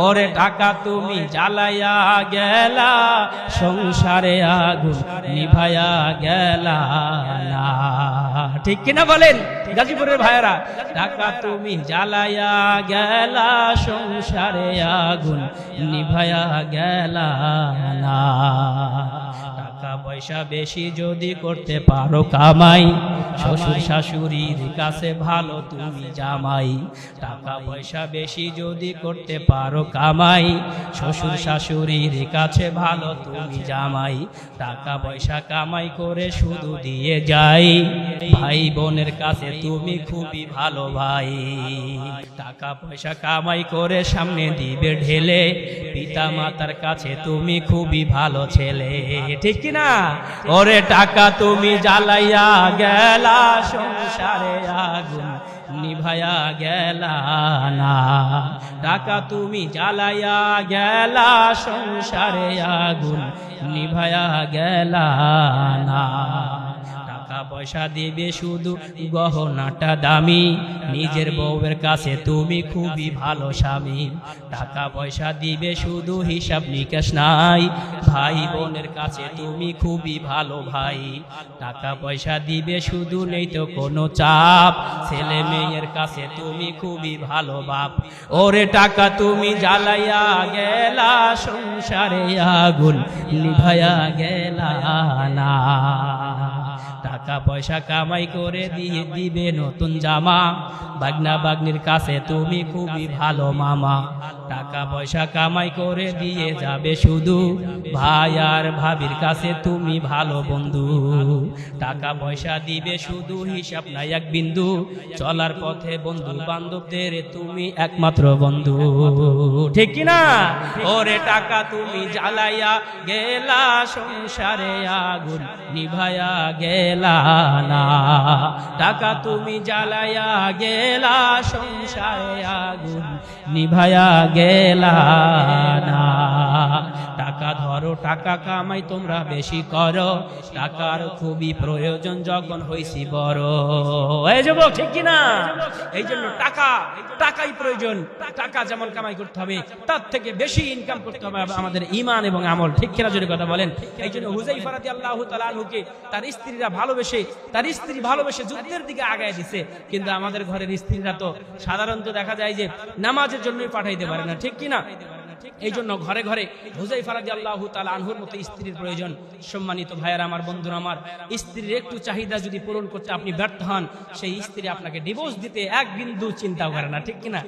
ওরে টাকা তুমি জ্বালাইয়া গেলা, সংসারে আগুন নিভাইয়া গেলা ঠিক কিনা বলেন? গাজীপুরের ভাইয়েরা, ঢাকা তুমি জ্বালাইয়া গেলা, সংসারে আগুন নিভাইয়া গেলা টাকা পয়সা বেশি যদি করতে পারো কামাই, শ্বশুর শাশুড়ির কাছে ভালো তুমি জামাই। টাকা পয়সা বেশি যদি করতে পারো কামাই, শ্বশুর শাশুড়ির কাছে ভালো তুমি জামাই। টাকা পয়সা কামাই করে শুধু দিয়ে যাই। ভাই বোনের কাছে তুমি খুবই ভালো ভাই। টাকা পয়সা কামাই করে সামনে দিবে ঢেলে পিতা মাতার কাছে তুমি খুবই ভালো ছেলে। ঠিক না? ওরে টাকা তুমি জ্বালাইয়া গেলা, সংসারে আগুন নিভায়া গেলা না। টাকা তুমি জ্বালাইয়া গেলা, সংসারে আগুন নিভায়া গেলা না। পয়সা দিবে শুধু গহনাটা দামি। নিজের বউয়ের কাছে তুমি খুবই ভালো স্বামী। টাকা পয়সা দিবে শুধু হিসাব নিকাশ নাই। ভাই বোনের কাছে তুমি খুবই ভালো ভাই। টাকা পয়সা দিবে শুধু নেই তো কোনো চাপ। ছেলে মেয়ের কাছে তুমি খুবই ভালো বাপ। ওরে টাকা তুমি জ্বালাইয়া গেলা, সংসারে আগুন নিভায়া গেলা না। টাকা পয়সা কামাই করে দিয়ে দিবে নতুন জামা। বাগনা বাগনির কাছে তুমি খুবই ভালো মামা। টাকা পয়সা কামাই করে দিয়ে যাবে শুধু। ভাই আর ভাবির কাছে তুমি ভালো বন্ধু। টাকা পয়সা দিবে শুধু, হিসাব নাই এক বিন্দু। চলার পথে বন্ধু বান্ধবদের তুমি একমাত্র বন্ধু। ঠিক কি না? ওরে টাকা তুমি জ্বালাইয়া গেলা সংসারে আগুন নিভায়া গেলা। না টাকা তুমি জ্বালাইয়া গেলা সংসারে আগুন নিভায়া গেলা না টাকা ধরো, টাকা কামাই তোমরা বেশি করো। টাকার খুবই প্রয়োজন যখন হইছি বড়। এই যুবক, ঠিক কি না? এই জন্য টাকা, টাকাই প্রয়োজন। টাকা যেমন কামাই করতে হবে, তার থেকে বেশি ইনকাম করতে হবে আমাদের ইমান এবং আমল। ঠিক কিনা যদি কথা বলেন? এই জন্য হুজাই ফারাদি আল্লাহ তালুকে তার স্ত্রীরা ভালোবেসে, তার স্ত্রী ভালোবেসে যুদ্ধের দিকে আগায় দিছে। কিন্তু আমাদের ঘরের স্ত্রীরা তো সাধারণত দেখা যায় যে নামাজের জন্যই পাঠাইতে পারে না। ঠিক কিনা এই জন্য ঘরে ঘরে হুজাই ফারাদি আল্লাহ আনহুর মতো স্ত্রীর প্রয়োজন। সম্মানিত ভাইয়ার আমার বন্ধু আমার, স্ত্রীর একটু চাহিদা যদি পূরণ করতে আপনি ব্যর্থ হন, সেই স্ত্রী আপনাকে ডিভোর্স দিতে এক বিন্দু চিন্তাও করে না, ঠিক কিনা